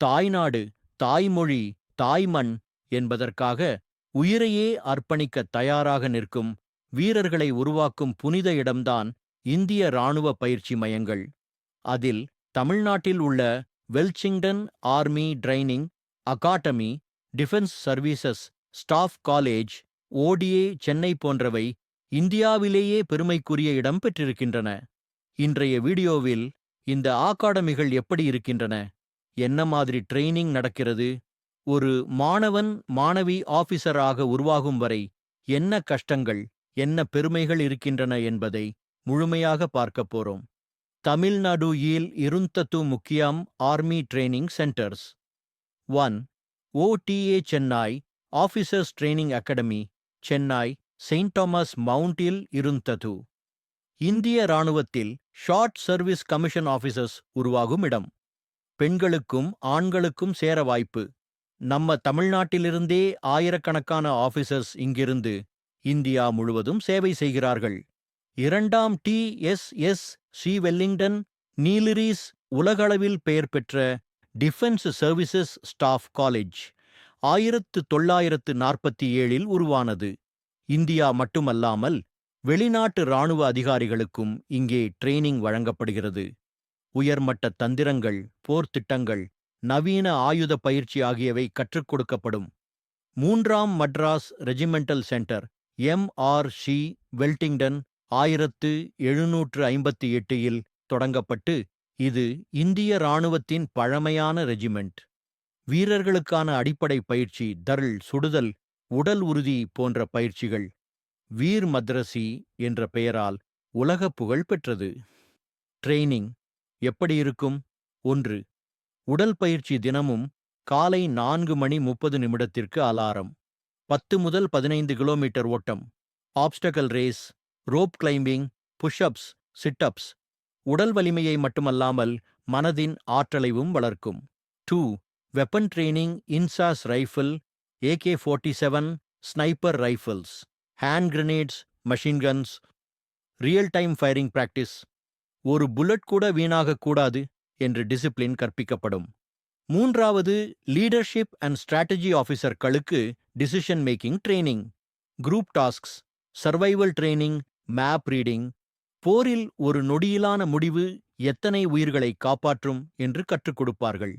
தாய்நாடு தாய்மொழி தாய்மண் என்பதற்காக உயிரையே அர்ப்பணிக்க தயாராக நிற்கும் வீரர்களை உருவாக்கும் புனித இடம்தான் இந்திய இராணுவ பயிற்சி மையங்கள். அதில் தமிழ்நாட்டில் உள்ள Wellington army training academy defence services staff college OTA Chennai போன்றவை இந்தியாவிலேயே பெருமைக்குரிய இடம் பெற்றிருக்கின்றன. இன்றைய வீடியோவில் இந்த அகாடமிகள் எப்படி இருக்கின்றன? என்ன மாதிரி ட்ரெய்னிங் நடக்கிறது? ஒரு மாணவன் மாணவி ஆபீசராக உருவாகும் வரை என்ன கஷ்டங்கள் என்ன பெருமைகள் இருக்கின்றன என்பதை முழுமையாக பார்க்கப் போறோம். தமிழ்நாடு யில் இருந்தது முக்கியம் army training centres. One. OTA Chennai officers training academy Chennai saint Thomas மவுண்டில் இருந்தது. இந்திய இராணுவத்தில் ஷார்ட் சர்வீஸ் கமிஷன் ஆஃபீஸர்ஸ் உருவாகும் இடம். பெண்களுக்கும் ஆண்களுக்கும் சேர வாய்ப்பு. நம்ம தமிழ்நாட்டிலிருந்தே ஆயிரக்கணக்கான ஆபீசர்ஸ் இங்கிருந்து இந்தியா முழுவதும் சேவை செய்கிறார்கள். இரண்டாம் D S S C Wellington Nilgiris உலகளவில் பெயர் பெற்ற டிஃபென்ஸ் சர்வீசஸ் ஸ்டாஃப் காலேஜ் ஆயிரத்து தொள்ளாயிரத்து நாற்பத்தி ஏழில் உருவானது. இந்தியா மட்டுமல்லாமல் வெளிநாட்டு இராணுவ அதிகாரிகளுக்கும் இங்கே ட்ரெய்னிங் வழங்கப்படுகிறது. உயர்மட்ட தந்திரங்கள் போர் திட்டங்கள் நவீன ஆயுத பயிற்சி ஆகியவை கற்றுக் கொடுக்கப்படும். மூன்றாம் Madras regimental centre MRC Wellington ஆயிரத்து எழுநூற்று ஐம்பத்தி எட்டில் தொடங்கப்பட்டு இது இந்திய இராணுவத்தின் பழமையான ரெஜிமெண்ட். வீரர்களுக்கான அடிப்படை பயிற்சி தருள் சுடுதல் உடல் உறுதி போன்ற பயிற்சிகள். வீர் மத்ரசி என்ற பெயரால் உலக புகழ் பெற்றது. ட்ரெய்னிங் எப்படி இருக்கும்? ஒன்று உடல் பயிற்சி தினமும் காலை நான்கு மணி முப்பது நிமிடத்திற்கு அலாரம். பத்து முதல் பதினைந்து கிலோமீட்டர் ஓட்டம். Obstacle race rope climbing pushups situps உடல் வலிமையை மட்டுமல்லாமல் மனதின் ஆற்றலையும் வளர்க்கும். Two weapon training INSAS rifle AK forty seven sniper rifles hand grenades machine guns real time firing practice ஒரு புல்லட் கூட வீணாகக் கூடாது என்று டிசிப்ளின் கற்பிக்கப்படும். மூன்றாவது leadership and strategy ஆஃபீஸர்களுக்கு decision making training. Group tasks survival training map reading. போரில் ஒரு நொடியிலான முடிவு எத்தனை உயிர்களை காப்பாற்றும் என்று கற்றுக் கொடுப்பார்கள்.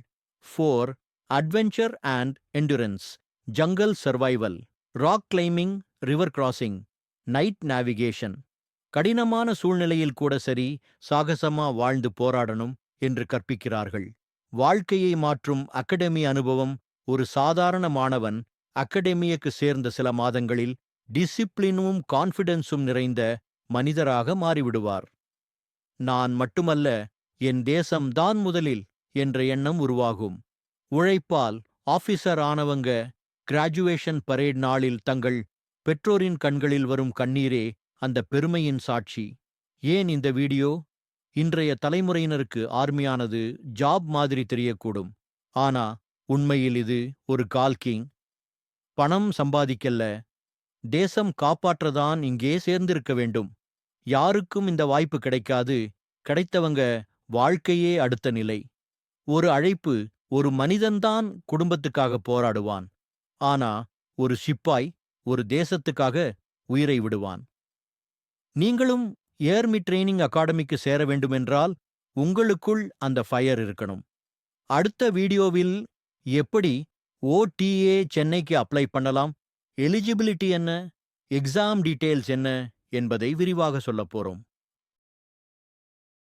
Four adventure and endurance jungle survival rock climbing river crossing night navigation கடினமான சூழ்நிலையில் கூட சரி சாகசமா வாழ்ந்து போராடணும் என்று கற்பிக்கிறார்கள். வாழ்க்கையை மாற்றும் அகடமி அனுபவம் ஒரு சாதாரண மாணவன் அகடெமியக்கு சேர்ந்த சில மாதங்களில் டிசிப்ளினும் கான்ஃபிடென்ஸும் நிறைந்த மனிதராக மாறிவிடுவார். நான் மட்டுமல்ல என் தேசம்தான் முதலில் என்ற எண்ணம் உருவாகும். உழைப்பால் ஆபீசர் ஆனவங்க கிராஜுவேஷன் பரேட் நாளில் தங்கள் பெற்றோரின் கண்களில் வரும் கண்ணீரே அந்த பெருமையின் சாட்சி. ஏன் இந்த வீடியோ? இன்றைய தலைமுறையினருக்கு ஆர்மியானது ஜாப் மாதிரி தெரியக்கூடும். ஆனா உண்மையில் இது ஒரு கால்கிங். பணம் சம்பாதிக்கல்ல. தேசம் காப்பாற்றதான் இங்கே சேர்ந்திருக்க வேண்டும். யாருக்கும் இந்த வாய்ப்பு கிடைக்காது. கிடைத்தவங்க வாழ்க்கையே அடுத்த நிலை. ஒரு அழைப்பு ஒரு மனிதன்தான் குடும்பத்துக்காக போராடுவான். ஆனா ஒரு சிப்பாய் ஒரு தேசத்துக்காக உயிரை விடுவான். நீங்களும் ஏர்மி ட்ரெய்னிங் அகாடமிக்கு சேர வேண்டுமென்றால் உங்களுக்குள் அந்த ஃபயர் இருக்கணும். அடுத்த வீடியோவில் எப்படி ஓடிஏ சென்னைக்கு அப்ளை பண்ணலாம் எலிஜிபிலிட்டி என்ன எக்ஸாம் டீட்டெயில்ஸ் என்ன என்பதை விரிவாக சொல்லப் போறோம்.